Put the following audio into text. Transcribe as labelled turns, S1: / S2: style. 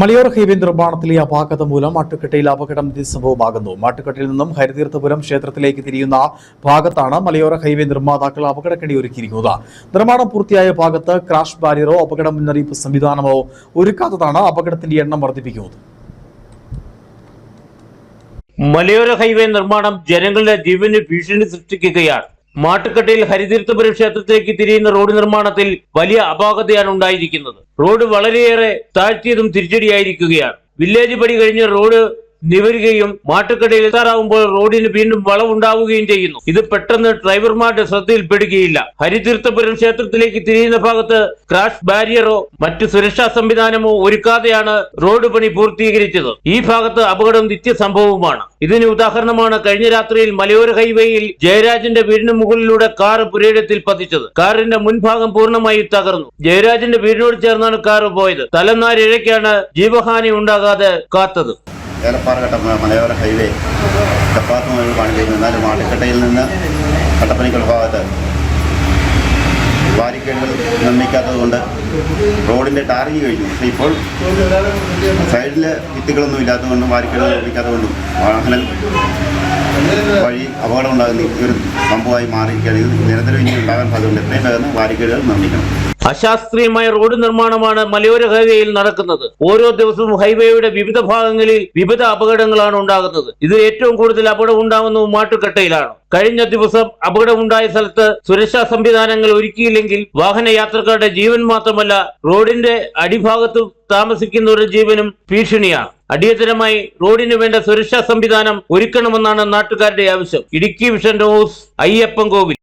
S1: മലയോര ഹൈവേ നിർമ്മാണത്തിലെ അപാകത മൂലം മാട്ടുക്കെട്ടയിൽ അപകടം സംഭവമാകുന്നു. മാട്ടുക്കട്ടയിൽ നിന്നും ഹരിതീർത്ഥപുരം ക്ഷേത്രത്തിലേക്ക് തിരിയുന്ന ഭാഗത്താണ് മലയോര ഹൈവേ നിർമ്മാതാക്കൾ അപകടക്കെണി ഒരുക്കിയിരിക്കുന്നത്. നിർമ്മാണം പൂർത്തിയായ ഭാഗത്ത് ക്രാഷ് ബാരിയറോ അപകട മുന്നറിയിപ്പ് സംവിധാനമോ ഒരുക്കാത്തതാണ് അപകടത്തിന്റെ എണ്ണം വർദ്ധിപ്പിക്കുന്നത്.
S2: മലയോര ഹൈവേ നിർമ്മാണം ജനങ്ങളുടെ ജീവന് ഭീഷണി സൃഷ്ടിക്കുകയാണ്. മാട്ടുക്കട്ടയിൽ ഹരിതീർത്ഥപുരം ക്ഷേത്രത്തിലേക്ക് തിരിയുന്ന റോഡ് നിർമ്മാണത്തിൽ വലിയ അപാകതയാണ് ഉണ്ടായിരിക്കുന്നത്. റോഡ് വളരെയേറെ താഴ്ത്തിയതും തിരിച്ചടിയായിരിക്കുകയാണ്. വില്ലേജ് പടി കഴിഞ്ഞ് റോഡ് നിവരുകയും മാട്ടുക്കടയിൽ എത്താറാവുമ്പോൾ റോഡിന് വീണ്ടും വളവുണ്ടാവുകയും ചെയ്യുന്നു. ഇത് പെട്ടെന്ന് ഡ്രൈവർമാരുടെ ശ്രദ്ധയിൽപ്പെടുകയില്ല. ഹരിതീർത്ഥപുരം ക്ഷേത്രത്തിലേക്ക് തിരിയുന്ന ഭാഗത്ത് ക്രാഷ് ബാരിയറോ മറ്റു സുരക്ഷാ സംവിധാനമോ ഒരുക്കാതെയാണ് റോഡ് പണി പൂർത്തീകരിച്ചത്. ഈ ഭാഗത്ത് അപകടം നിത്യസംഭവമാണ്. ഇതിന് ഉദാഹരണമാണ് കഴിഞ്ഞ രാത്രിയിൽ മലയോര ഹൈവേയിൽ ജയരാജന്റെ വീടിന് മുകളിലൂടെ കാർ പുരയിടത്തിൽ പതിച്ചത്. കാറിന്റെ മുൻഭാഗം പൂർണമായി തകർന്നു. ജയരാജന്റെ വീടിനോട് ചേർന്നാണ് കാർ പോയത്. തലനാരിഴയ്ക്കാണ് ജീവഹാനി ഉണ്ടാകാതെ കാത്തത്.
S3: ഏലപ്പാറ മലയോര ഹൈവേ ചപ്പാത്ത് മുതൽ കാണിച്ചിരുന്നു എന്നാലും മാട്ടിക്കട്ടയിൽ നിന്ന് കട്ടപ്പനയ്ക്കുള്ള ഭാഗത്ത് ബാരിക്കേഡുകൾ നിർമ്മിക്കാത്തതുകൊണ്ട് റോഡിന്റെ ടാറിങ് കഴിഞ്ഞു. പക്ഷേ ഇപ്പോൾ സൈഡിൽ ഭിത്തികളൊന്നും ഇല്ലാത്തതുകൊണ്ടും ബാരിക്കേഡുകൾ നിർമ്മിക്കാത്തതുകൊണ്ടും വാഹനം വഴി അപകടം ഉണ്ടാകുന്ന ഈ ഒരു സംഭവമായി മാറിയിരിക്കുകയാണ്. ഇത് നിരന്തരം ഇനി ഉണ്ടാകാൻ സാധ്യതയുണ്ട്. എത്രയും വേഗം ബാരിക്കേഡുകൾ നിർമ്മിക്കണം.
S2: അശാസ്ത്രീയമായ റോഡ് നിർമ്മാണമാണ് മലയോര ഹൈവേയിൽ നടക്കുന്നത്. ഓരോ ദിവസവും ഹൈവേയുടെ വിവിധ ഭാഗങ്ങളിൽ വിവിധ അപകടങ്ങളാണ് ഉണ്ടാകുന്നത്. ഇത് ഏറ്റവും കൂടുതൽ അപകടം ഉണ്ടാകുന്നത് മാട്ടുക്കട്ടയിലാണ് കഴിഞ്ഞ ദിവസം അപകടമുണ്ടായ സ്ഥലത്ത് സുരക്ഷാ സംവിധാനങ്ങൾ ഒരുക്കിയില്ലെങ്കിൽ വാഹന യാത്രക്കാരുടെ ജീവൻ മാത്രമല്ല റോഡിന്റെ അടിഭാഗത്ത് താമസിക്കുന്നവരുടെ ജീവനും ഭീഷണിയാണ്. അടിയന്തരമായി റോഡിന് വേണ്ട സുരക്ഷാ സംവിധാനം ഒരുക്കണമെന്നാണ് നാട്ടുകാരുടെ ആവശ്യം. Idukki vision news Ayyappan Kovil